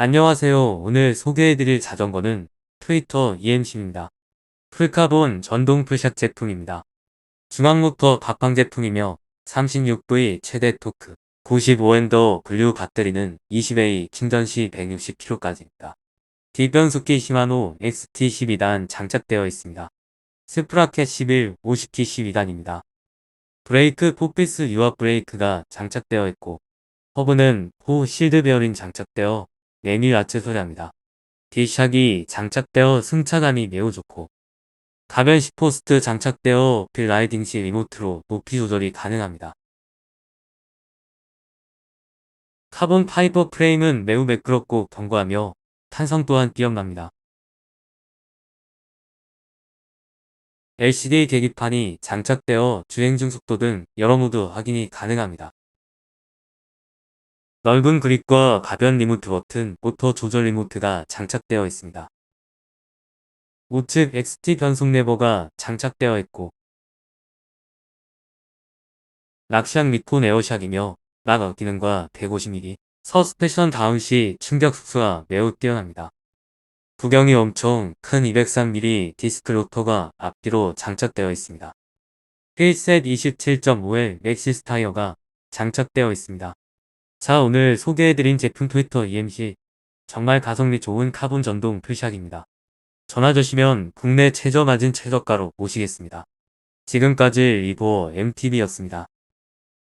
안녕하세요. 오늘 소개해드릴 자전거는 트위터 EMC입니다. 풀카본 전동 풀샷 제품입니다. 중앙모터 갑방 제품이며 36V 최대 토크, 95엔더 분류 배터리는 20A 충전 시 160km까지입니다. 뒷변속기 시마노 XT12단 장착되어 있습니다. 스프라켓 11, 50T 12단입니다. 브레이크 포피스 유압 브레이크가 장착되어 있고 허브는 호 실드 베어링 장착되어 내밀 아체소리합니다. D샥이 장착되어 승차감이 매우 좋고 가변 시포스트 장착되어 빌라이딩 시 리모트로 높이 조절이 가능합니다. 카본 파이버 프레임은 매우 매끄럽고 견고하며 탄성 또한 뛰어납니다. LCD 계기판이 장착되어 주행 중 속도 등 여러 모드 확인이 가능합니다. 넓은 그립과 가변 리모트 버튼, 모터 조절 리모트가 장착되어 있습니다. 우측 XT 변속 레버가 장착되어 있고 락샥 미콘 에어샥이며 락 기능과 150mm 서스페션 다운 시 충격 흡수가 매우 뛰어납니다. 구경이 엄청 큰 203mm 디스크 로터가 앞뒤로 장착되어 있습니다. 휠셋 27.5L 맥시스 타이어가 장착되어 있습니다. 자 오늘 소개해드린 제품 트위터 EMC 정말 가성비 좋은 카본 전동 풀샥입니다. 전화 주시면 국내 최저 맞은 최저가로 모시겠습니다. 지금까지 리보 MTV였습니다.